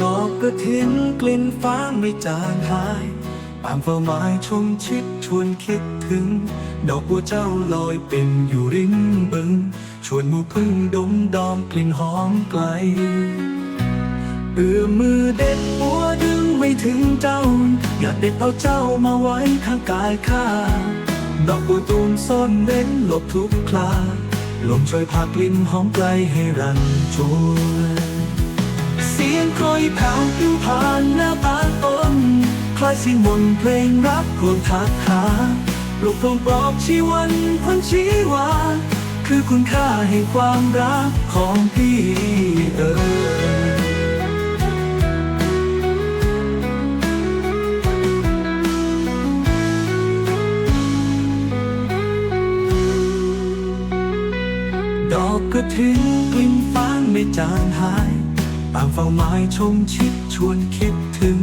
กกระถินกลิ่นฟ้าไม่จางหายตามเฝ้าหมายชมชิดชวนคิดถึง ดอกบัวเจ้าลอยเป็นอยู่ริมบึง ชวนมูพึ่งดมดอมกลิ่นหอมไกลเอื้อมมือเด็ดบัวดึงไม่ถึงเจ้า อยากเด็ดเอาเจ้ามาไว้ข้างกายข้าดอกบัวตูมซ่อนเร้นหลบทุกคลาลมช่วยพากลิ่นหอมไกลให้รันจวน เสียงคอยแผ่วผิวผ่านหน้าตาต้น คล้ายเสียงมนเพลงรับควงทักหาลูกโปรงปลอบชีวันควันชีวา คือคุณค่าแห่งความรักของพี่เอ๋ดอกกระถินกลิ่นฟางไม่จางหาย ตามเฝ้าหมายชมชิดชวนคิดถึง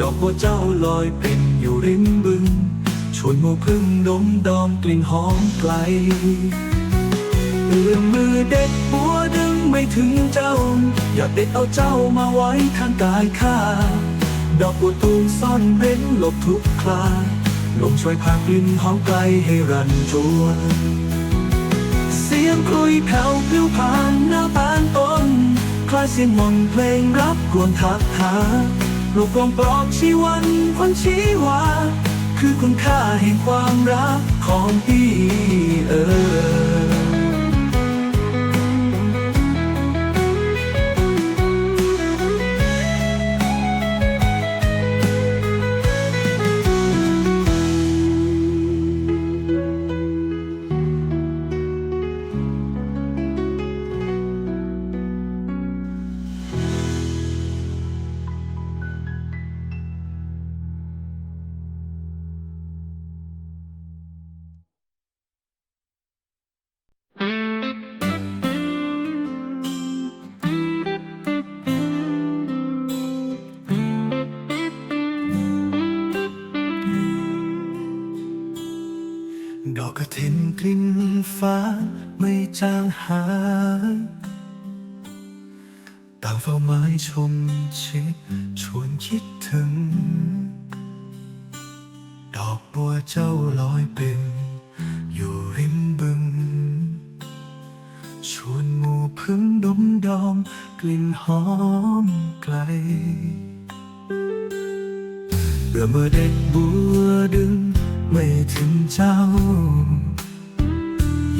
ดอกบัวเจ้าลอยเป็นอยู่ริมบึง ชวนหมูพึ่งดมดอมกลิ่นหอมไกลเอื้อมมือเด็ดบัวดึงไม่ถึงเจ้า อยากเด็ดเอาเจ้ามาไว้ข้างกายข้า ดอกบัวตูมซ่อนเร้นหลบทุกคลาลมช่วยพากลิ่นหอมไกลให้รันจวน เสียงคลุยแผ่วพลิ้วผ่านหน้าตาลต้น คลายเสียงมนเพลงรับกวนทักหาลูกกลมปลอกชีวันคนชีวาคือคุณค่าแห่งความรักของพี่เอ๋ ไม่จางหายต่างเฝ้าไม้ชมชิดชวนคิดถึง ดอกบัวเจ้าลอยเป็นอยู่ริมบึง ชวนหมู่พึ่งดมดอมกลิ่นหอมไกลเมื่อเมื่อเด็กบัวดึงไม่ถึงเจ้า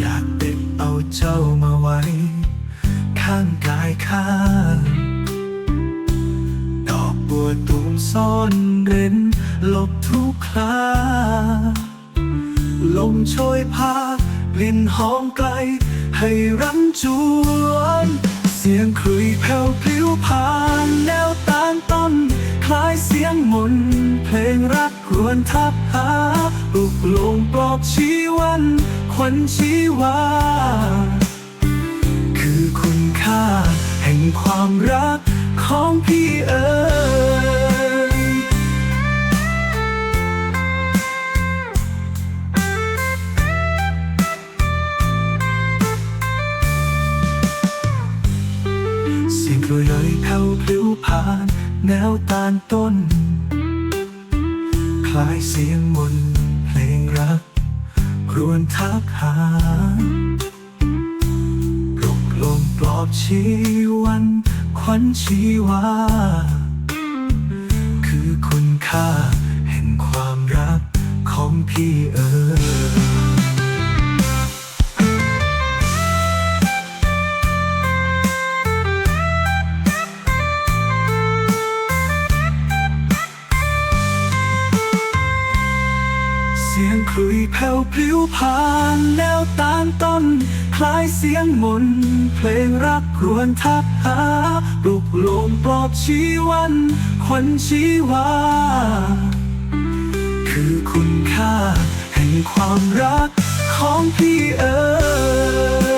อยากเด็ดเอาเจ้ามาไว้ ข้างกายข้าดอกบัวตูมซ่อนเร้นหลบทุกคลาลมโชยพากลิ่นหอมไกล ให้รันจวน เสียงคลุยแผ่วพลิ้วผ่านแนวตานต้น คล้ายเสียงมนเพลงรักรวนทับหาปลุกลงปลอบชีวัน ควันชีวา คือคุณค่าแห่งความรักของพี่เอ๋สียงกลวยเลยแผ่วพลิ้วผ่านแนวตานต้น คล้ายเสียงมนต์ รวนทักหาปลุกลมปลอบชีวัน ขวัญชีวา แผ่วพลิ้วผ่านแนวตานต้น คล้ายเสียงมนเพลงรักรวนทักหาปลุกโลมปลอบชีวันขวัญชีวา คือคุณค่า แห่งความรักของพี่เอ๋ย